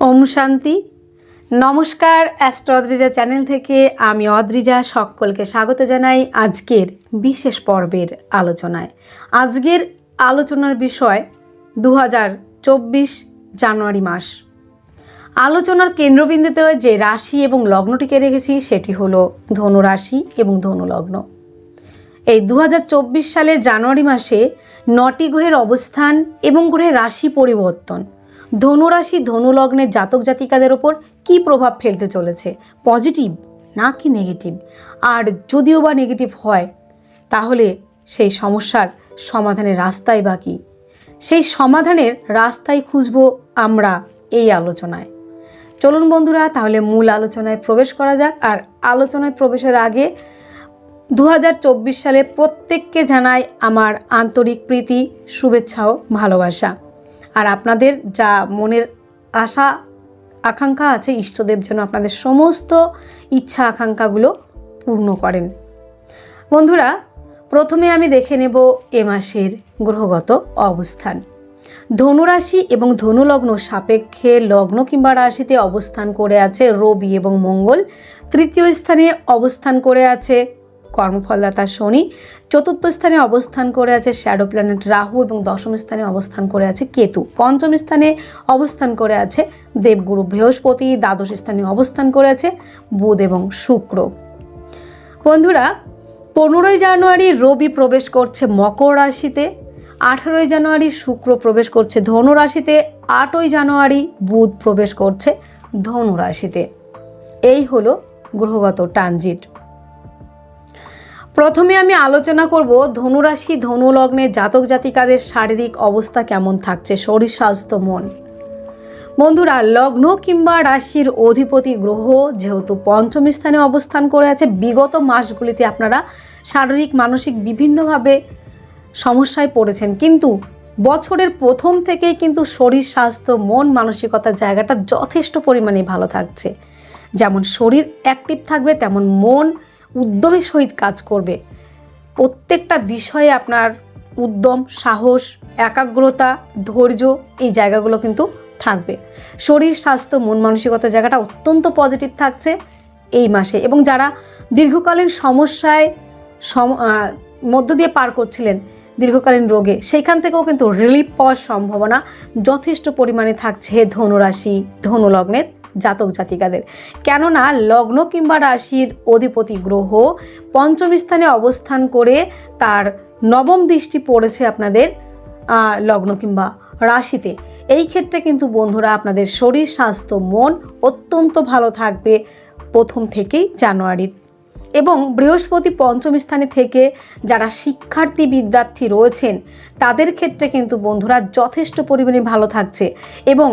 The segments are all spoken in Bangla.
ওম শান্তি। নমস্কার অ্যাস্ট্রো অদ্রিজা চ্যানেল থেকে আমি অদ্রিজা সকলকে স্বাগত জানাই আজকের বিশেষ পর্বের আলোচনায়। আজকের আলোচনার বিষয় দু হাজার চব্বিশ জানুয়ারি মাস। আলোচনার কেন্দ্রবিন্দুতে যে রাশি এবং লগ্নটিকে রেখেছি সেটি হলো ধনু রাশি এবং ধনু লগ্ন এই দু সালে জানুয়ারি মাসে নটি গ্রহের অবস্থান এবং গ্রহের রাশি পরিবর্তন। ধনুরাশি ধনুলগ্নের জাতক জাতিকাদের ওপর কী প্রভাব ফেলতে চলেছে? পজিটিভ না কি নেগেটিভ? আর যদিও বা নেগেটিভ হয়, তাহলে সেই সমস্যার সমাধানের রাস্তাই বা কী? সেই সমাধানের রাস্তাই খুঁজব আমরা এই আলোচনায়। চলুন বন্ধুরা, তাহলে মূল আলোচনায় প্রবেশ করা যাক। আর আলোচনায় প্রবেশের আগে দু হাজার চব্বিশ সালে প্রত্যেককে জানাই আমার আন্তরিক প্রীতি, শুভেচ্ছা ও ভালোবাসা। আর আপনাদের যা মনের আশা, আকাঙ্ক্ষা আছে, ইষ্টদেব যেন আপনাদের সমস্ত ইচ্ছা, আকাঙ্ক্ষাগুলো পূর্ণ করেন। বন্ধুরা, প্রথমে আমি দেখে নেব এ মাসের গ্রহগত অবস্থান। ধনুরাশি এবং ধনুলগ্ন সাপেক্ষে লগ্ন কিংবা রাশিতে অবস্থান করে আছে রবি এবং মঙ্গল। তৃতীয় স্থানে অবস্থান করে আছে কর্মফলদাতা শনি চতুর্থ স্থানে অবস্থান করে আছে শ্যাডো প্ল্যানেট রাহু এবং দশম স্থানে অবস্থান করে আছে কেতু। পঞ্চম স্থানে অবস্থান করে আছে দেবগুরু বৃহস্পতি, দ্বাদশ স্থানে অবস্থান করে আছে বুধ এবং শুক্র। বন্ধুরা, পনেরোই জানুয়ারি রবি প্রবেশ করছে মকর রাশিতে, আঠারোই জানুয়ারি শুক্র প্রবেশ করছে ধনু রাশিতে, আটই জানুয়ারি বুধ প্রবেশ করছে ধনু রাশিতে। এই হলো গ্রহগত ট্রানজিট। প্রথমে আমি আলোচনা করব ধনুরাশি ধনুলগ্নে জাতক জাতিকাদের শারীরিক অবস্থা কেমন থাকছে? শরীর, স্বাস্থ্য, মন। বন্ধুরা, লগ্ন কিংবা রাশির অধিপতি গ্রহ যেহেতু পঞ্চম স্থানে অবস্থান করে আছে, বিগত মাসগুলিতে আপনারা শারীরিক, মানসিক বিভিন্নভাবে সমস্যায় পড়েছেন। কিন্তু বছরের প্রথম থেকেই কিন্তু শরীর, স্বাস্থ্য, মন, মানসিকতার জায়গাটা যথেষ্ট পরিমাণে ভালো থাকছে। যেমন শরীর অ্যাক্টিভ থাকবে, তেমন মন উদ্যমের সহিত কাজ করবে। প্রত্যেকটা বিষয়ে আপনার উদ্যম, সাহস, একাগ্রতা, ধৈর্য এই জায়গাগুলো কিন্তু থাকবে। শরীর, স্বাস্থ্য, মন মানসিকতার জায়গাটা অত্যন্ত পজিটিভ থাকছে এই মাসে এবং যারা দীর্ঘকালীন সমস্যায় সম মধ্য দিয়ে পার করছিলেন দীর্ঘকালীন রোগে, সেইখান থেকেও কিন্তু রিলিফ পাওয়ার সম্ভাবনা যথেষ্ট পরিমাণে থাকছে ধনুরাশি, ধনুলগ্নের জাতক জাতিকাদের। কেননা লগ্ন কিংবা রাশির অধিপতি গ্রহ পঞ্চম স্থানে অবস্থান করে তার নবম দৃষ্টি পড়েছে আপনাদের লগ্ন কিংবা রাশিতে। এই ক্ষেত্রে কিন্তু বন্ধুরা আপনাদের শরীর, স্বাস্থ্য, মন অত্যন্ত ভালো থাকবে প্রথম থেকেই জানুয়ারির। এবং বৃহস্পতি পঞ্চম স্থানে থেকে যারা শিক্ষার্থী বিদ্যার্থী রয়েছেন, তাদের ক্ষেত্রে কিন্তু বন্ধুরা যথেষ্ট পরিমাণে ভালো থাকছে। এবং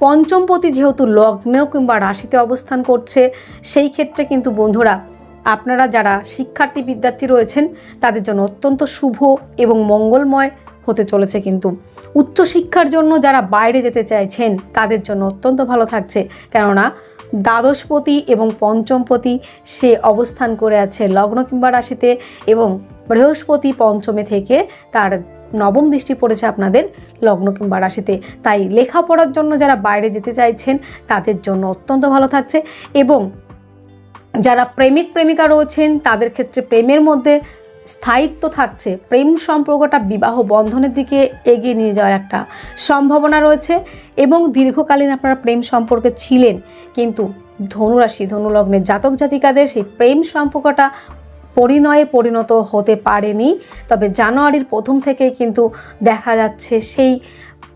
পঞ্চমপতি যেহেতু লগ্ন কিংবা রাশিতে অবস্থান করছে, সেই ক্ষেত্রে কিন্তু বন্ধুরা, আপনারা যারা শিক্ষার্থী বিদ্যার্থী রয়েছেন, তাদের জন্য অত্যন্ত শুভ এবং মঙ্গলময় হতে চলেছে কিন্তু। উচ্চশিক্ষার জন্য যারা বাইরে যেতে চাইছেন, তাদের জন্য অত্যন্ত ভালো থাকছে। কেননা, দ্বাদশপতি এবং পঞ্চমপতি সে অবস্থান করে আছে লগ্ন কিংবা রাশিতে এবং বৃহস্পতি পঞ্চমে থেকে তার নবম দৃষ্টি পড়েছে আপনাদের লগ্ন কিংবা রাশিতে। তাই লেখাপড়ার জন্য যারা বাইরে যেতে চাইছেন, তাদের জন্য অত্যন্ত ভালো থাকছে এবং যারা প্রেমিক প্রেমিকা রয়েছেন, তাদের ক্ষেত্রে প্রেমের মধ্যে স্থায়িত্ব থাকছে। প্রেম সম্পর্কটা বিবাহ বন্ধনের দিকে এগিয়ে নিয়ে যাওয়ার একটা সম্ভাবনা রয়েছে এবং দীর্ঘকালীন আপনারা প্রেম সম্পর্কে ছিলেন, কিন্তু ধনুরাশি, ধনুলগ্নের জাতক জাতিকাদের সেই প্রেম সম্পর্কটা পরিণয়ে পরিণত হতে পারেনি। তবে জানুয়ারির প্রথম থেকে কিন্তু দেখা যাচ্ছে সেই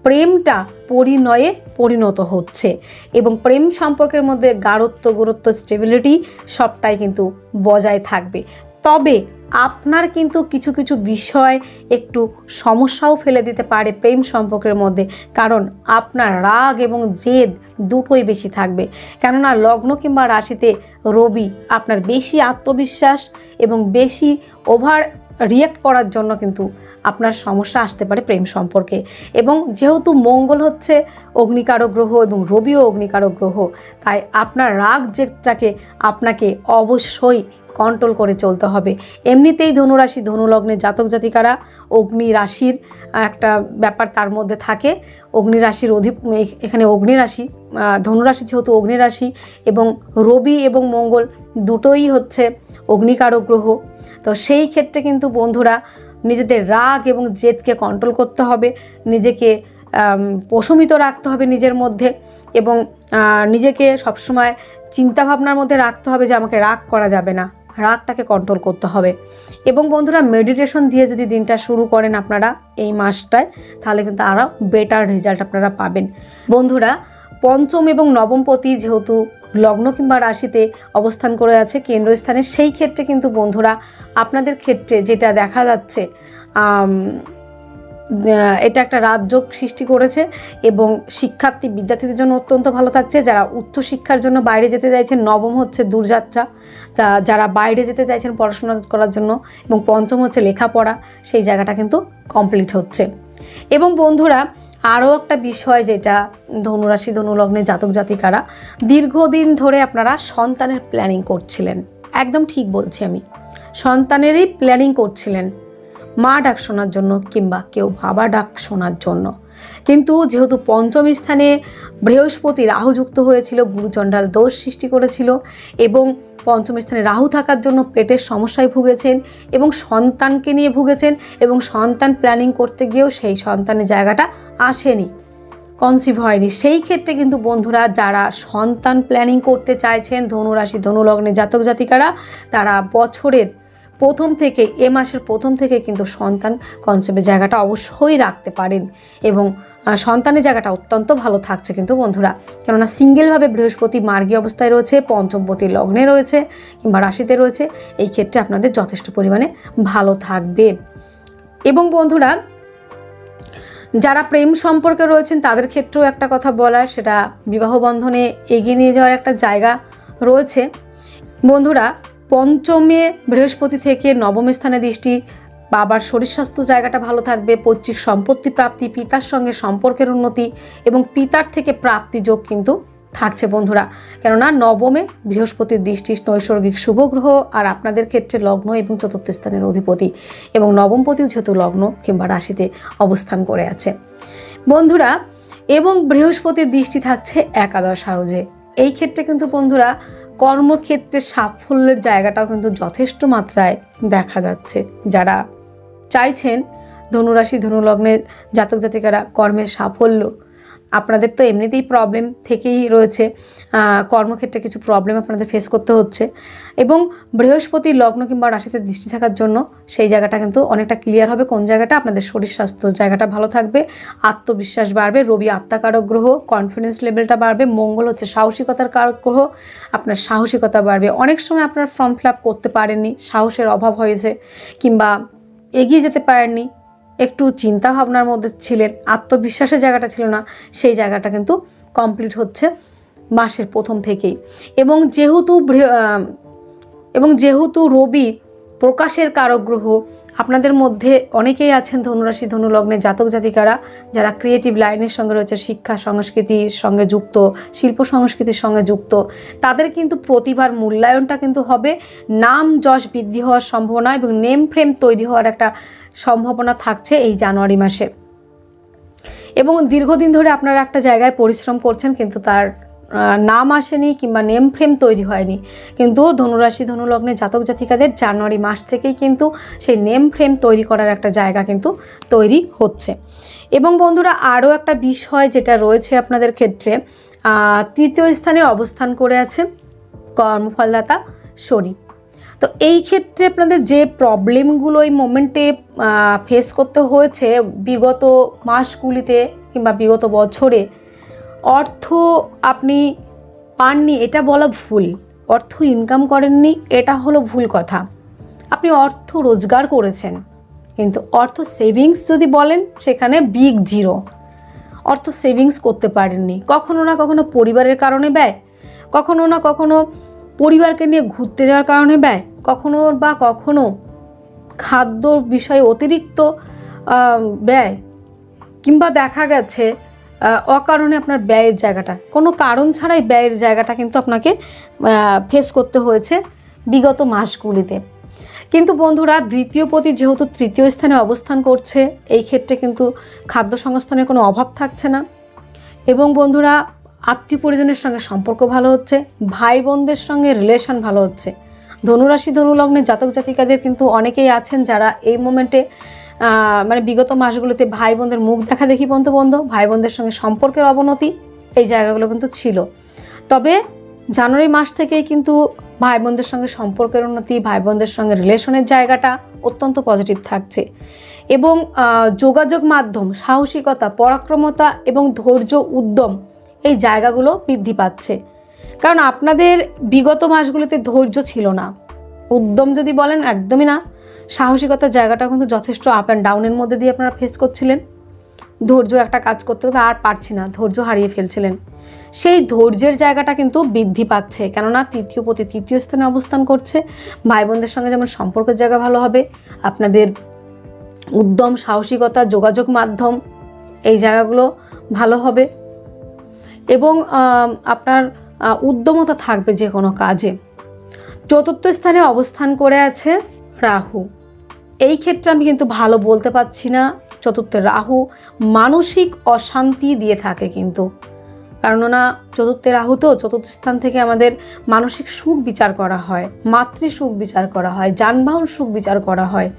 প্রেমটা পরিণয়ে পরিণত হচ্ছে এবং প্রেম সম্পর্কের মধ্যে গাঢ়ত্ব, গুরুত্ব স্টেবিলিটি সবটাই কিন্তু বজায় থাকবে। তবে আপনার কিন্তু কিছু কিছু বিষয় একটু সমস্যাও ফেলে দিতে পারে প্রেম সম্পর্কের মধ্যে। কারণ আপনার রাগ এবং জেদ দুটোই বেশি থাকবে। কেননা লগ্ন কিংবা রাশিতে রবি আপনার বেশি আত্মবিশ্বাস এবং বেশি ওভার রিয়েক্ট করার জন্য কিন্তু আপনার সমস্যা আসতে পারে প্রেম সম্পর্কে। এবং যেহেতু মঙ্গল হচ্ছে অগ্নিকারক গ্রহ এবং রবিও অগ্নিকারক গ্রহ, তাই আপনার রাগ যেটাকে আপনাকে অবশ্যই কন্ট্রোল করে চলতে হবে। এমনিতেই ধনুরাশি, ধনুলগ্নে জাতক জাতিকারা অগ্নি রাশির একটা ব্যাপার তার মধ্যে থাকে। অগ্নি রাশির এখানে অগ্নি রাশি ধনুরাশি যেহেতু অগ্নি রাশি এবং রবি এবং মঙ্গল দুটোই হচ্ছে অগ্নিকারক গ্রহ। তো সেই ক্ষেত্রে কিন্তু বন্ধুরা নিজেদের রাগ এবং জেদকে কন্ট্রোল করতে হবে, নিজেকে প্রশমিত রাখতে হবে নিজের মধ্যে এবং নিজেকে সবসময় চিন্তাভাবনার মধ্যে রাখতে হবে যে আমাকে রাগ করা যাবে না, রাগটাকে কন্ট্রোল করতে হবে। এবং বন্ধুরা মেডিটেশন দিয়ে যদি দিনটা শুরু করেন আপনারা এই মাসটায়, তাহলে কিন্তু আরও বেটার রেজাল্ট আপনারা পাবেন। বন্ধুরা, পঞ্চম এবং নবমপতি যেহেতু লগ্ন কিংবা রাশিতে অবস্থান করে আছে কেন্দ্রস্থানে, সেই ক্ষেত্রে কিন্তু বন্ধুরা আপনাদের ক্ষেত্রে যেটা দেখা যাচ্ছে এটা একটা রাজযোগ সৃষ্টি করেছে এবং শিক্ষার্থী বিদ্যার্থীদের জন্য অত্যন্ত ভালো থাকছে। যারা উচ্চশিক্ষার জন্য বাইরে যেতে চাইছেন, নবম হচ্ছে দূরযাত্রা, তা যারা বাইরে যেতে চাইছেন পড়াশোনা করার জন্য এবং পঞ্চম হচ্ছে লেখাপড়া, সেই জায়গাটা কিন্তু কমপ্লিট হচ্ছে। এবং বন্ধুরা আরও একটা বিষয় যেটা ধনুরাশি, ধনুলগ্নে জাতক জাতিকারা দীর্ঘদিন ধরে আপনারা সন্তানের প্ল্যানিং করছিলেন। একদম ঠিক বলছি আমি। সন্তানেরই প্ল্যানিং করছিলেন। মা ডাক শোনার জন্য কিংবা কেউ বাবা ডাক শোনার জন্য। কিন্তু যেহেতু পঞ্চম স্থানে বৃহস্পতি রাহু যুক্ত হয়েছিল, গুরুচণ্ডাল দোষ সৃষ্টি করেছিল এবং পঞ্চম স্থানে রাহু থাকার জন্য পেটের সমস্যায় ভুগেছেন এবং সন্তানকে নিয়ে ভুগেছেন এবং সন্তান প্ল্যানিং করতে গিয়েও সেই সন্তানের জায়গাটা আসেনি কনসিভ হয়নি। সেই ক্ষেত্রে কিন্তু বন্ধুরা, যারা সন্তান প্ল্যানিং করতে চাইছেন, ধনুরাশি, ধনুলগ্নে জাতক জাতিকারা, তারা বছরের প্রথম থেকে, এ মাসের প্রথম থেকে কিন্তু সন্তান কনসেপ্টের জায়গাটা অবশ্যই রাখতে পারেন এবং সন্তানের জায়গাটা অত্যন্ত ভালো থাকছে কিন্তু বন্ধুরা। কেননা সিঙ্গেলভাবে বৃহস্পতি মার্গী অবস্থায় রয়েছে, পঞ্চমপতি লগ্নে রয়েছে কিংবা রাশিতে রয়েছে, এই ক্ষেত্রে আপনাদের যথেষ্ট পরিমাণে ভালো থাকবে। এবং বন্ধুরা, যারা প্রেম সম্পর্কে রয়েছেন তাদের ক্ষেত্রেও একটা কথা বলার, সেটা বিবাহ বন্ধনে এগিয়ে নিয়ে যাওয়ার একটা জায়গা রয়েছে। বন্ধুরা পঞ্চমে বৃহস্পতি থেকে নবম স্থানে দৃষ্টি। বাবার শরীর স্বাস্থ্য জায়গাটা ভালো থাকবে, পৈতৃক সম্পত্তি প্রাপ্তি, পিতার সঙ্গে সম্পর্কের উন্নতি এবং পিতার থেকে প্রাপ্তি যোগ কিন্তু থাকছে বন্ধুরা। কেননা নবমে বৃহস্পতির দৃষ্টি নৈসর্গিক শুভ গ্রহ আর আপনাদের ক্ষেত্রে লগ্ন এবং চতুর্থ স্থানের অধিপতি এবং নবমপতিও যেহেতু লগ্ন কিংবা রাশিতে অবস্থান করে আছে। বন্ধুরা, এবং বৃহস্পতির দৃষ্টি থাকছে একাদশ হাউজে। এই ক্ষেত্রে কিন্তু বন্ধুরা কর্মক্ষেত্রে সাফল্যের জায়গাটাও কিন্তু যথেষ্ট মাত্রায় দেখা যাচ্ছে। যারা চাইছেন ধনুরাশি, ধনুলগ্নের জাতক জাতিকারা কর্মের সাফল্য আপনাদের তো এমনিতেই প্রবলেম থেকেই রয়েছে। কর্মক্ষেত্রে কিছু প্রবলেম আপনাদের ফেস করতে হচ্ছে। এবং বৃহস্পতি লগ্ন কিংবা রাশিতে দৃষ্টি থাকার জন্য সেই জায়গাটা কিন্তু অনেকটা ক্লিয়ার হবে। কোন জায়গাটা? আপনাদের শরীর স্বাস্থ্য জায়গাটা ভালো থাকবে, আত্মবিশ্বাস বাড়বে, রবি আত্মাকারক গ্রহ কনফিডেন্স লেভেলটা বাড়বে, মঙ্গল হচ্ছে সাহসিকতার কারক গ্রহ, আপনার সাহসিকতা বাড়বে। অনেক সময় আপনার ফর্ম ফিল করতে পারেননি, সাহসের অভাব হয়েছে কিংবা এগিয়ে যেতে পারেননি একটু চিন্তা ভাবনার মধ্যে ছিলেন, আত্মবিশ্বাসের জায়গাটা ছিল না, সেই জায়গাটা কিন্তু কমপ্লিট হচ্ছে মাসের প্রথম থেকেই। এবং যেহেতু এবং যেহেতু রবি প্রকাশের কারক গ্রহ আপনাদের মধ্যে অনেকেই আছেন ধনুরাশি ধনুলগ্নে জাতক জাতিকারা যারা ক্রিয়েটিভ লাইনের সঙ্গে রয়েছে, শিক্ষা সংস্কৃতির সঙ্গে যুক্ত, শিল্প সংস্কৃতির সঙ্গে যুক্ত। তাদের কিন্তু প্রতিভার মূল্যায়নটা কিন্তু হবে। নাম যশ বৃদ্ধি হওয়ার সম্ভাবনা এবং নেম ফ্রেম তৈরি হওয়ার একটা সম্ভাবনা থাকছে এই জানুয়ারি মাসে। এবং দীর্ঘদিন ধরে আপনারা একটা জায়গায় পরিশ্রম করছেন কিন্তু তার নাম আসেনি কিংবা নেম ফ্রেম তৈরি হয়নি। কিন্তু ধনুরাশি, ধনুলগ্নে জাতক জাতিকাদের জানুয়ারি মাস থেকেই কিন্তু সেই নেম ফ্রেম তৈরি করার একটা জায়গা কিন্তু তৈরি হচ্ছে। এবং বন্ধুরা, আরও একটা বিষয় যেটা রয়েছে আপনাদের ক্ষেত্রে তৃতীয় স্থানে অবস্থান করে আছে কর্মফলদাতা শনি। তো এই ক্ষেত্রে আপনাদের যে প্রবলেমগুলো এই মোমেন্টে ফেস করতে হয়েছে, বিগত মাসগুলিতে কিংবা বিগত বছরে অর্থ আপনি পাননি, এটা বলা ভুল। অর্থ ইনকাম করেননি, এটা হলো ভুল কথা। আপনি অর্থ রোজগার করেছেন, কিন্তু অর্থ সেভিংস যদি বলেন, সেখানে বিগ জিরো অর্থ সেভিংস করতে পারেননি। কখনো না কখনো পরিবারের কারণে ব্যয়, কখনো না কখনো পরিবারকে নিয়ে ঘুরতে যাওয়ার কারণে ব্যয়, কখনো বা কখনো খাদ্য বিষয়ে অতিরিক্ত ব্যয়। কিংবা দেখা গেছে অকারণে আপনার ব্যয়ের জায়গাটা। কোনো কারণ ছাড়াই ব্যয়ের জায়গাটা কিন্তু আপনাকে ফেস করতে হয়েছে বিগত মাসগুলিতে। কিন্তু বন্ধুরা, দ্বিতীয় পতি যেহেতু তৃতীয় স্থানে অবস্থান করছে, এই ক্ষেত্রে কিন্তু খাদ্য সংস্থানের কোনো অভাব থাকছে না। এবং বন্ধুরা আত্মীয় পরিজনের সঙ্গে সম্পর্ক ভালো হচ্ছে ভাই বোনদের সঙ্গে রিলেশন ভালো হচ্ছে। ধনুরাশি ধনুলগ্নের জাতক জাতিকাদের কিন্তু অনেকেই আছেন যারা এই মোমেন্টে মানে বিগত মাসগুলোতে ভাই বোনদের মুখ দেখা দেখি পর্যন্ত বন্ধ ভাই বোনদের সঙ্গে সম্পর্কের অবনতি এই জায়গাগুলো কিন্তু ছিল। তবে জানুয়ারি মাস থেকেই কিন্তু ভাই বোনদের সঙ্গে সম্পর্কের উন্নতি ভাই বোনদের সঙ্গে রিলেশনের জায়গাটা অত্যন্ত পজিটিভ থাকছে। এবং যোগাযোগ মাধ্যম, সাহসিকতা, পরাক্রমতা এবং ধৈর্য উদ্যম এই জায়গাগুলো বৃদ্ধি পাচ্ছে। কারণ আপনাদের বিগত মাসগুলোতে ধৈর্য ছিল না। উদ্যম যদি বলেন, একদমই না। সাহসিকতার জায়গাটা কিন্তু যথেষ্ট আপ অ্যান্ড ডাউনের মধ্যে দিয়ে আপনারা ফেস করছিলেন। ধৈর্য একটা কাজ করতে করতে আর পারছি না, ধৈর্য হারিয়ে ফেলছিলেন। সেই ধৈর্যের জায়গাটা কিন্তু বৃদ্ধি পাচ্ছে, কেননা তৃতীয় প্রতি তৃতীয় স্থানে অবস্থান করছে। ভাই বোনদের সঙ্গে যেমন সম্পর্কের জায়গা ভালো হবে, আপনাদের উদ্যম, সাহসিকতা, যোগাযোগ মাধ্যম, এই জায়গাগুলো ভালো হবে। এবং আপনার উদ্যমতা থাকবে যে কোনো কাজে। চতুর্থ স্থানে অবস্থান করে আছে রাহু। এই ক্ষেত্রে আমি কিন্তু ভালো বলতে পারছি না। চতুর্থ রাহু মানসিক অশান্তি দিয়ে থাকে কিন্তু। কেননা চতুর্থে রাহু তো চতুর্থ স্থান থেকে আমাদের মানসিক সুখ বিচার করা হয়, মাতৃ সুখ বিচার করা হয়, যানবাহন সুখ বিচার করা হয়।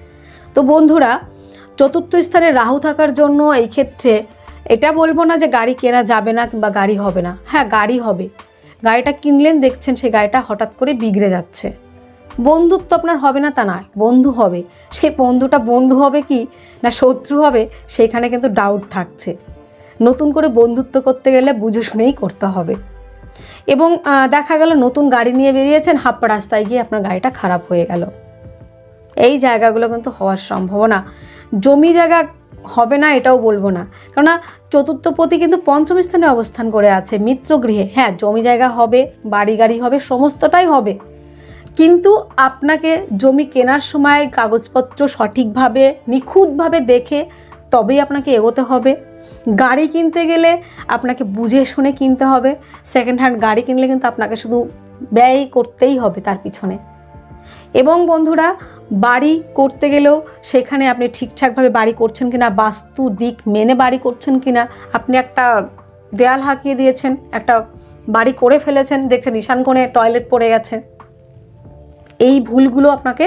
তো বন্ধুরা, চতুর্থ স্থানে রাহু থাকার জন্য এই ক্ষেত্রে এটা বলব না যে গাড়ি কেনা যাবে না কিংবা গাড়ি হবে না। হ্যাঁ গাড়ি হবে। গাড়িটা কিনলেন, দেখছেন, সেই গাড়িটা হঠাৎ করে বিগড়ে যাচ্ছে। বন্ধুত্ব আপনার হবে না তা নয়, বন্ধু হবে। সেই বন্ধুটা বন্ধু হবে কি? না শত্রু হবে, সেখানে কিন্তু ডাউট থাকছে। নতুন করে বন্ধুত্ব করতে গেলে বুঝে শুনেই করতে হবে। এবং দেখা গেল নতুন গাড়ি নিয়ে বেরিয়েছেন, হাফ রাস্তায় গিয়ে আপনার গাড়িটা খারাপ হয়ে গেল। এই জায়গাগুলো কিন্তু হওয়ার সম্ভাবনা। জমি জায়গা হবে না, এটাও বলব না। কেননা চতুর্থ পতি কিন্তু পঞ্চম স্থানে অবস্থান করে আছে মিত্র গৃহে হ্যাঁ জমি জায়গা হবে, বাড়ি গাড়ি হবে, সমস্তটাই হবে। কিন্তু আপনাকে জমি কেনার সময় কাগজপত্র সঠিকভাবে, নিখুঁতভাবে দেখে তবেই আপনাকে এগোতে হবে। গাড়ি কিনতে গেলে আপনাকে বুঝে শুনে কিনতে হবে। সেকেন্ড হ্যান্ড গাড়ি কিনলে কিন্তু আপনাকে শুধু ব্যয় করতেই হবে তার পিছনে। এবং বন্ধুরা, বাড়ি করতে গেলেও সেখানে আপনি ঠিকঠাকভাবে বাড়ি করছেন কিনা, বাস্তু দিক মেনে বাড়ি করছেন কিনা, আপনি একটা দেয়াল হাঁকিয়ে দিয়েছেন, একটা বাড়ি করে ফেলেছেন, দেখছেন ঈশান কোণে টয়লেট পড়ে গেছে। এই ভুলগুলো আপনাকে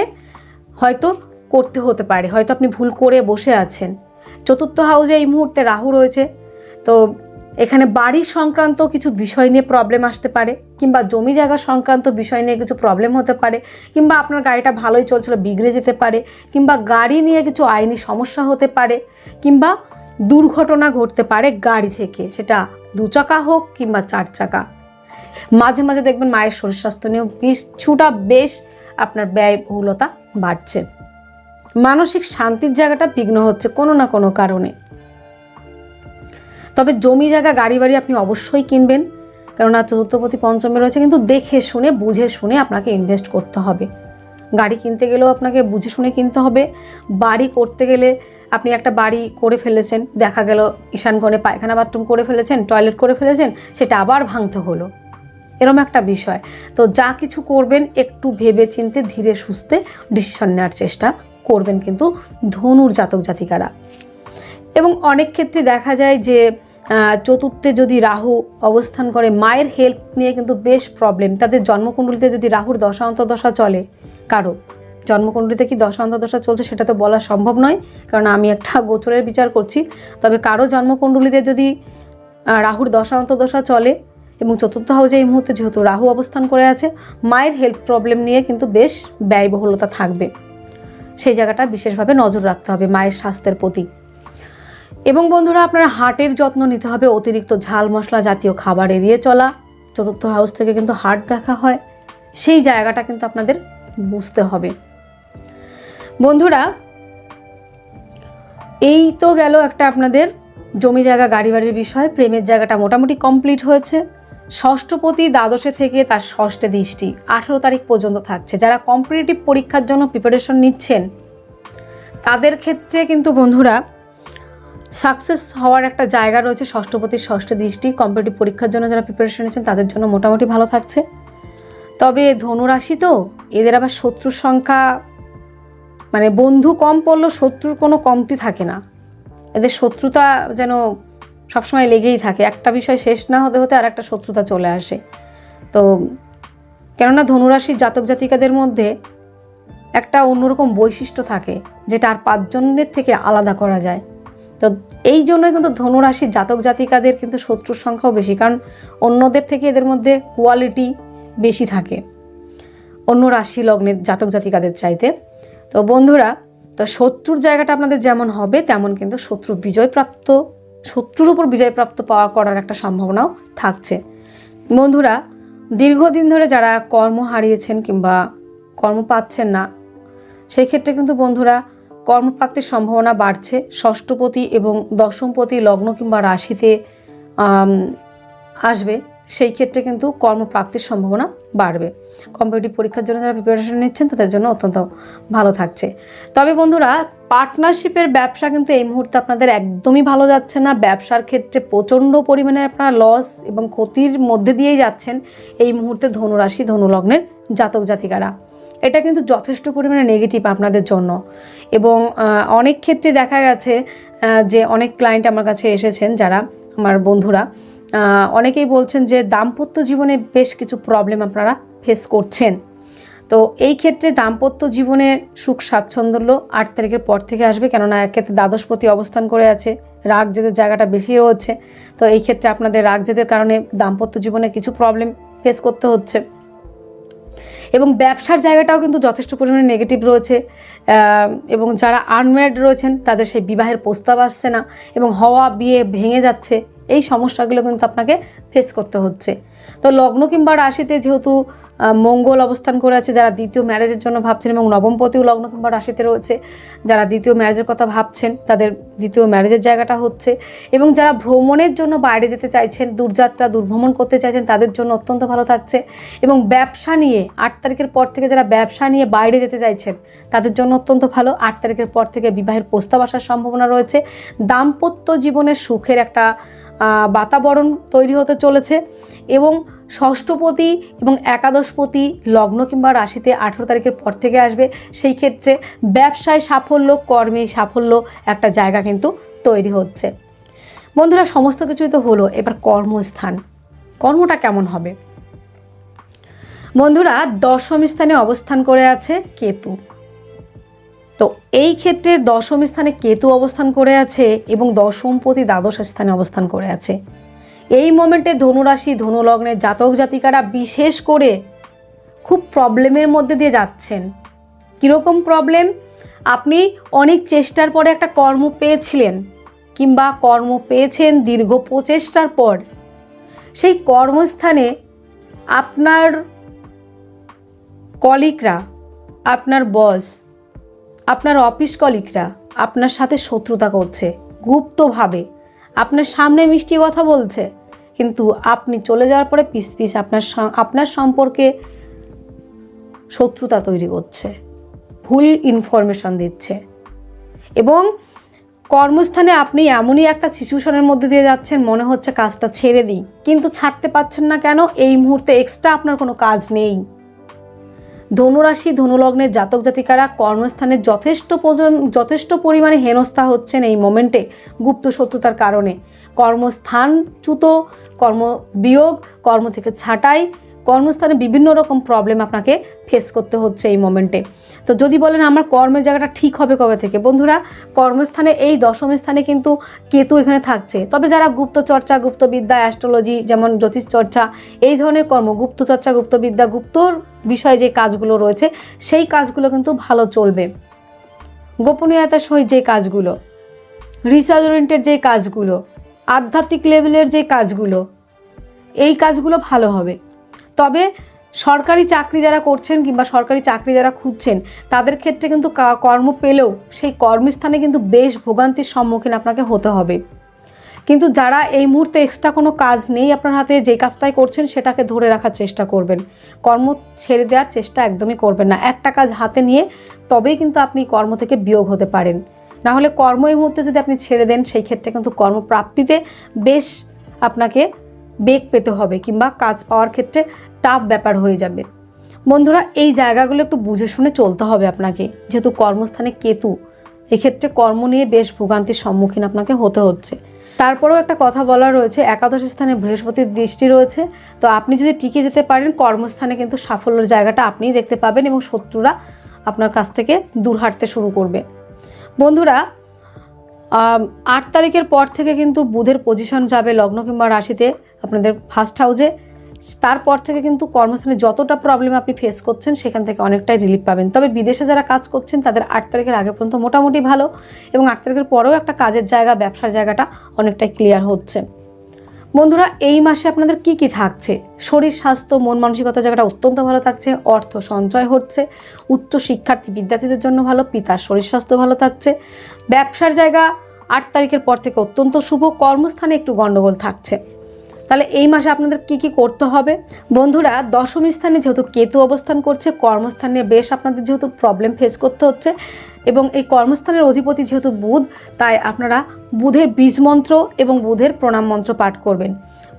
হয়তো করতে হতে পারে। হয়তো আপনি ভুল করে বসে আছেন। চতুর্থ হাউজে এই মুহূর্তে রাহু রয়েছে। তো এখানে বাড়ি সংক্রান্ত কিছু বিষয় নিয়ে প্রবলেম আসতে পারে কিংবা জমি জায়গা সংক্রান্ত বিষয় নিয়ে কিছু প্রবলেম হতে পারে কিংবা আপনার গাড়িটা ভালোই চলছিল, বিগড়ে যেতে পারে কিংবা গাড়ি নিয়ে কিছু আইনি সমস্যা হতে পারে কিংবা দুর্ঘটনা ঘটতে পারে গাড়ি থেকে। সেটা দু চাকা হোক কিংবা চার চাকা মাঝে মাঝে দেখবেন মায়ের শরীর স্বাস্থ্য নিয়েও কিছুটা বেশ আপনার ব্যয়বহুলতা বাড়ছে। মানসিক শান্তির জায়গাটা বিঘ্ন হচ্ছে কোনো না কোনো কারণে। তবে জমি জায়গা, গাড়ি বাড়ি আপনি অবশ্যই কিনবেন। কেননা চতুর্থপতি পঞ্চমে রয়েছে, কিন্তু দেখে শুনে, বুঝে শুনে আপনাকে ইনভেস্ট করতে হবে। গাড়ি কিনতে গেলেও আপনাকে বুঝে শুনে কিনতে হবে। বাড়ি করতে গেলে আপনি একটা বাড়ি করে ফেলেছেন, দেখা গেল ঈশানকোণে পায়খানা বাথরুম করে ফেলেছেন, টয়লেট করে ফেলেছেন, সেটা আবার ভাঙতে হলো। এরম একটা বিষয়। তো যা কিছু করবেন একটু ভেবে চিনতে ধীরে সুস্থে ডিসিশন নেওয়ার চেষ্টা করবেন কিন্তু ধনুর জাতক জাতিকারা। এবং অনেক ক্ষেত্রে দেখা যায় যে চতুর্থে যদি রাহু অবস্থান করে, মায়ের হেলথ নিয়ে কিন্তু বেশ প্রবলেম তাদের জন্মকুণ্ডলিতে যদি রাহুর দশা চলে, কারও জন্মকুণ্ডলিতে কি দশা অন্তর্দশা চলছে সেটা তো বলা সম্ভব নয়, কারণ আমি একটা গোচরের বিচার করছি। তবে কারও জন্মকুণ্ডলিতে যদি রাহুর দশা অন্তর্দশা চলে এবং চতুর্থ হাউজে এই মুহূর্তে যেহেতু রাহু অবস্থান করে আছে, মায়ের হেলথ প্রবলেম নিয়ে কিন্তু বেশ ব্যয়বহুলতা থাকবে। সেই জায়গাটা বিশেষভাবে নজর রাখতে হবে মায়ের স্বাস্থ্যের প্রতি। এবং বন্ধুরা, আপনার হার্টের যত্ন নিতে হবে, অতিরিক্ত ঝাল মশলা জাতীয় খাবার এড়িয়ে চলা। চতুর্থ হাউস থেকে কিন্তু হার্ট দেখা হয়, সেই জায়গাটা কিন্তু আপনাদের বুঝতে হবে। বন্ধুরা, এই তো গেল একটা আপনাদের জমি জায়গা, গাড়ি বাড়ির বিষয়। প্রেমের জায়গাটা মোটামুটি কমপ্লিট হয়েছে। ষষ্ঠপতি দ্বাদশে থেকে তার ষষ্ঠে দৃষ্টি আঠেরো তারিখ পর্যন্ত থাকছে। যারা কম্পিটিটিভ পরীক্ষার জন্য প্রিপারেশন নিচ্ছেন, তাদের ক্ষেত্রে কিন্তু বন্ধুরা সাকসেস হওয়ার একটা জায়গা রয়েছে ষষ্ঠপতির ষষ্ঠ দৃষ্টি। কম্পিটিভ পরীক্ষার জন্য যারা প্রিপারেশন নিচ্ছেন, তাদের জন্য মোটামুটি ভালো থাকছে। তবে ধনুরাশি তো, এদের আবার শত্রুর সংখ্যা মানে বন্ধু কম পড়লেও শত্রুর কোনো কমতি থাকে না। এদের শত্রুতা যেন সবসময় লেগেই থাকে। একটা বিষয় শেষ না হতে হতে আর একটা শত্রুতা চলে আসে। তো কেননা ধনুরাশির জাতক জাতিকাদের মধ্যে একটা অন্যরকম বৈশিষ্ট্য থাকে, যেটা আর পাঁচজনের থেকে আলাদা করা যায়। তো এই জন্যই কিন্তু ধনুরাশির জাতক জাতিকাদের কিন্তু শত্রুর সংখ্যাও বেশি, কারণ অন্যদের থেকে এদের মধ্যে কোয়ালিটি বেশি থাকে। অন্য রাশি লগ্নের জাতক জাতিকাদের চাইতে। তো বন্ধুরা, তো শত্রুর জায়গাটা আপনাদের যেমন হবে, তেমন কিন্তু শত্রু বিজয়প্রাপ্ত শত্রুর উপর বিজয়প্রাপ্ত পাওয়া করার একটা সম্ভাবনাও থাকছে। বন্ধুরা, দীর্ঘদিন ধরে যারা কর্ম হারিয়েছেন কিংবা কর্ম পাচ্ছেন না সেই ক্ষেত্রে কিন্তু বন্ধুরা, কর্মপ্রাপ্তির সম্ভাবনা বাড়ছে। ষষ্ঠপতি এবং দশমপতি লগ্ন কিংবা রাশিতে আসবে। সেই ক্ষেত্রে কিন্তু কর্মপ্রাপ্তির সম্ভাবনা বাড়বে। কম্পিটিটিভ পরীক্ষার জন্য যারা প্রিপারেশন নিচ্ছেন, তাদের জন্য অত্যন্ত ভালো থাকছে। তবে বন্ধুরা পার্টনারশিপের ব্যবসা কিন্তু এই মুহূর্তে আপনাদের একদমই ভালো যাচ্ছে না। ব্যবসার ক্ষেত্রে প্রচণ্ড পরিমাণে আপনারা লস এবং ক্ষতির মধ্যে দিয়েই যাচ্ছেন এই মুহূর্তে ধনুরাশি, ধনুলগ্নের জাতক জাতিকারা। এটা কিন্তু যথেষ্ট পরিমাণে নেগেটিভ আপনাদের জন্য। এবং অনেক ক্ষেত্রে দেখা গেছে যে অনেক ক্লায়েন্ট আমার কাছে এসেছেন, যারা আমার বন্ধুরা। অনেকেই বলছেন যে দাম্পত্য জীবনে বেশ কিছু প্রবলেম আপনারা ফেস করছেন। তো এই ক্ষেত্রে দাম্পত্য জীবনে সুখ, স্বাচ্ছন্দ্য আট তারিখের পর থেকে আসবে, কেননা এক ক্ষেত্রে দ্বাদশপতি অবস্থান করে আছে, রাগ জেদের জায়গাটা বেশি রয়েছে। তো এই ক্ষেত্রে আপনাদের রাগ জেদের কারণে দাম্পত্য জীবনে কিছু প্রবলেম ফেস করতে হচ্ছে। এবং ব্যবসার জায়গাটাও কিন্তু যথেষ্ট পরিমাণে নেগেটিভ রয়েছে। এবং যারা আনম্যারিড রয়েছেন, তাদের সেই বিবাহের প্রস্তাব আসছে না। এবং হওয়া, বিয়ে ভেঙে যাচ্ছে। এই সমস্যাগুলো কিন্তু আপনাকে ফেস করতে হচ্ছে। তো লগ্ন কিংবা রাশিতে যেহেতু মঙ্গল অবস্থান করে আছে, যারা দ্বিতীয় ম্যারেজের জন্য ভাবছেন এবং নবমপতিও লগ্ন কিংবা রাশিতে রয়েছে, যারা দ্বিতীয় ম্যারেজের কথা ভাবছেন, তাদের দ্বিতীয় ম্যারেজের জায়গাটা হচ্ছে। এবং যারা ভ্রমণের জন্য বাইরে যেতে চাইছেন, দূরযাত্রা, দূরভ্রমণ করতে চাইছেন, তাদের জন্য অত্যন্ত ভালো থাকছে। এবং ব্যবসা নিয়ে আট তারিখের পর থেকে যারা ব্যবসা নিয়ে বাইরে যেতে চাইছেন, তাদের জন্য অত্যন্ত ভালো। আট তারিখের পর থেকে বিবাহের প্রস্তাব আসার সম্ভাবনা রয়েছে। দাম্পত্য জীবনের সুখের একটা বাতাবরণ তৈরি হতে চলেছে। এবং ষষ্ঠপতি এবং একাদশপতি লগ্ন কিংবা রাশিতে আঠেরো তারিখের পর থেকে আসবে। সেই ক্ষেত্রে ব্যবসায় সাফল্য, কর্মে সাফল্য একটা জায়গা কিন্তু তৈরি হচ্ছে। বন্ধুরা, সমস্ত কিছুই তো হলো। এবার কর্মস্থান। কর্মটা কেমন হবে? বন্ধুরা, দশম স্থানে অবস্থান করে আছে কেতু। তো এই ক্ষেত্রে দশম স্থানে কেতু অবস্থান করে আছে এবং দশমপতি দ্বাদশ স্থানে অবস্থান করে আছে। এই মোমেন্টে ধনুরাশি ধনুলগ্নের জাতক জাতিকারা বিশেষ করে খুব প্রবলেমের মধ্যে দিয়ে যাচ্ছেন। কীরকম প্রবলেম আপনি অনেক চেষ্টার পরে একটা কর্ম পেয়েছিলেন কিংবা কর্ম পেয়েছেন দীর্ঘ প্রচেষ্টার পর। সেই কর্মস্থানে আপনার কলিকরা আপনার বস আপনার অফিস কলিকরা আপনার সাথে শত্রুতা করছে, গুপ্তভাবে। আপনার সামনে মিষ্টি কথা বলছে। কিন্তু আপনি চলে যাওয়ার পরে পিস পিস আপনার আপনার সম্পর্কে শত্রুতা তৈরি করছে, ভুল ইনফরমেশন দিচ্ছে এবং কর্মস্থানে আপনি এমনই একটা সিচুয়েশনের মধ্যে দিয়ে যাচ্ছেন, মনে হচ্ছে কাজটা ছেড়ে দিই, কিন্তু ছাড়তে পারছেন না কেন? এই মুহূর্তে এক্সট্রা আপনার কোনো কাজ নেই। ধনুরাশি, ধনুলগ্নের জাতক জাতিকারা কর্মস্থানে যথেষ্ট যথেষ্ট পরিমাণে হেনস্থা হচ্ছেন এই মোমেন্টে গুপ্ত শত্রুতার কারণে। কর্মস্থানচ্যুত কর্ম বিয়োগ, কর্ম থেকে ছাঁটাই কর্মস্থানে বিভিন্ন রকম প্রবলেম আপনাকে ফেস করতে হচ্ছে এই মোমেন্টে তো যদি বলেন আমার কর্মের জায়গাটা ঠিক হবে কবে থেকে? বন্ধুরা, কর্মস্থানে এই দশম স্থানে কিন্তু কেতু এখানে থাকছে। তবে যারা গুপ্ত চর্চা গুপ্তবিদ্যা অ্যাস্ট্রোলজি যেমন জ্যোতিষ চর্চা এই ধরনের কর্ম গুপ্ত চর্চা গুপ্তবিদ্যা, গুপ্তর বিষয়ে যে কাজগুলো রয়েছে, সেই কাজগুলো কিন্তু ভালো চলবে। গোপনীয়তার সহিত যে কাজগুলো রিসার্চ ওরিয়েন্টেড যে কাজগুলো, আধ্যাত্মিক লেভেলের যে কাজগুলো, এই কাজগুলো ভালো হবে। তবে সরকারি চাকরি যারা করছেন কিংবা সরকারি চাকরি যারা খুঁজছেন, তাদের ক্ষেত্রে কিন্তু কর্ম পেলেও সেই কর্মস্থানে কিন্তু বেশ ভোগান্তির সম্মুখীন আপনাকে হতে হবে। কিন্তু যারা এই মুহূর্তে এক্সট্রা কোনো কাজ নেই আপনার হাতে, যে কাজটাই করছেন সেটাকে ধরে রাখার চেষ্টা করবেন। কর্ম ছেড়ে দেওয়ার চেষ্টা একদমই করবেন না। একটা কাজ হাতে নিয়ে তবেই কিন্তু আপনি কর্ম থেকে বিয়োগ হতে পারেন। না হলে কর্ম এই মুহূর্তে যদি আপনি ছেড়ে দেন, সেই ক্ষেত্রে কিন্তু কর্মপ্রাপ্তিতে বেশ আপনাকে বেগ পেতে হবে কিংবা কাজ পাওয়ার ক্ষেত্রে টাফ ব্যাপার হয়ে যাবে। বন্ধুরা, এই জায়গাগুলো একটু বুঝে শুনে চলতে হবে আপনাকে। যেহেতু কর্মস্থানে কেতু, এক্ষেত্রে কর্ম নিয়ে বেশ ভোগান্তির সম্মুখীন আপনাকে হতে হচ্ছে। তারপরেও একটা কথা বলা রয়েছে, একাদশ স্থানে বৃহস্পতির দৃষ্টি রয়েছে। তো আপনি যদি টিকে যেতে পারেন, কর্মস্থানে কিন্তু সাফল্যের জায়গাটা আপনিই দেখতে পাবেন এবং শত্রুরা আপনার কাছ থেকে দূর হাঁটতে শুরু করবে। বন্ধুরা আট তারিখের পর থেকে কিন্তু বুধের পজিশন যাবে লগ্ন কিংবা রাশিতে, আপনাদের ফার্স্ট হাউসে তারপর থেকে কিন্তু কর্মস্থানে যতটা প্রবলেম আপনি ফেস করছেন, সেখান থেকে অনেকটাই রিলিফ পাবেন। তবে বিদেশে যারা কাজ করছেন, তাদের আট তারিখের আগে পর্যন্ত মোটামুটি ভালো এবং আট তারিখের পরেও একটা কাজের জায়গা, ব্যবসার জায়গাটা অনেকটাই ক্লিয়ার হচ্ছে। বন্ধুরা, এই মাসে আপনাদের কি কি থাকছে? শরীর, স্বাস্থ্য, মন মানসিকতা জায়গাটা অত্যন্ত ভালো থাকছে, অর্থ সঞ্চয় হচ্ছে, উচ্চ শিক্ষার্থী বিদ্যার্থীদের জন্য ভালো, পিতার শরীর স্বাস্থ্য ভালো থাকছে, ব্যবসার জায়গা আট তারিখের পর থেকে অত্যন্ত শুভ, কর্মস্থানে একটু গণ্ডগোল থাকছে। তাহলে এই মাসে আপনাদের কি কি করতে হবে? বন্ধুরা, দশম স্থানে যেহেতু কেতু অবস্থান করছে, কর্মস্থানে বেশ আপনাদের যেহেতু প্রবলেম ফেস করতে হচ্ছে এবং এই কর্মস্থানের অধিপতি যেহেতু বুধ, তাই আপনারা বুধের বীজ মন্ত্র এবং বুধের প্রণাম মন্ত্র পাঠ করবেন।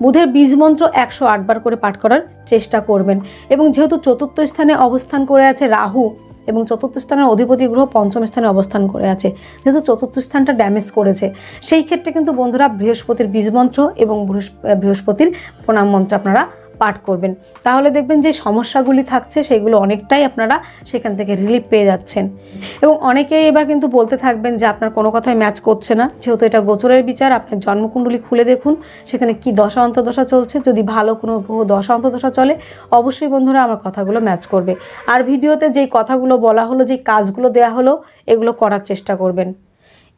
বুধের বীজ মন্ত্র একশো আটবার করে পাঠ করার চেষ্টা করবেন এবং যেহেতু চতুর্থ স্থানে অবস্থান করে আছে রাহু এবং চতুর্থ স্থানের অধিপতি গ্রহ পঞ্চম স্থানে অবস্থান করে আছে। যেহেতু চতুর্থ স্থানটা ড্যামেজ করেছে, সেই ক্ষেত্রে কিন্তু বন্ধুরা বৃহস্পতির বীজ মন্ত্র এবং বৃহস্প- বৃহস্পতির প্রণাম মন্ত্র আপনারা পাঠ করবেন। তাহলে দেখবেন যে সমস্যাগুলি থাকছে, সেগুলো অনেকটাই আপনারা সেখান থেকে রিলিফ পেয়ে যাচ্ছেন। এবং অনেকেই এবার কিন্তু বলতে থাকবেন যে, আপনার কোনো কথাই ম্যাচ করছে না। যেহেতু এটা গোচরের বিচার, আপনার জন্মকুণ্ডলী খুলে দেখুন, সেখানে কি দশা অন্তদশা চলছে। যদি ভালো কোনো গ্রহ দশা অন্তদশা চলে, অবশ্যই বন্ধুরা আমার কথাগুলো ম্যাচ করবে। আর ভিডিওতে যেই কথাগুলো বলা হলো, যেই কাজগুলো দেয়া হলো, এগুলো করার চেষ্টা করবেন।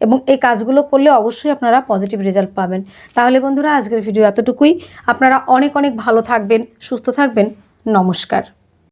এবং এই কাজগুলো করলে অবশ্যই আপনারা পজিটিভ রেজাল্ট পাবেন। তাহলে বন্ধুরা, আজকের ভিডিও এতটুকুই। আপনারা অনেক অনেক ভালো থাকবেন, সুস্থ থাকবেন। নমস্কার।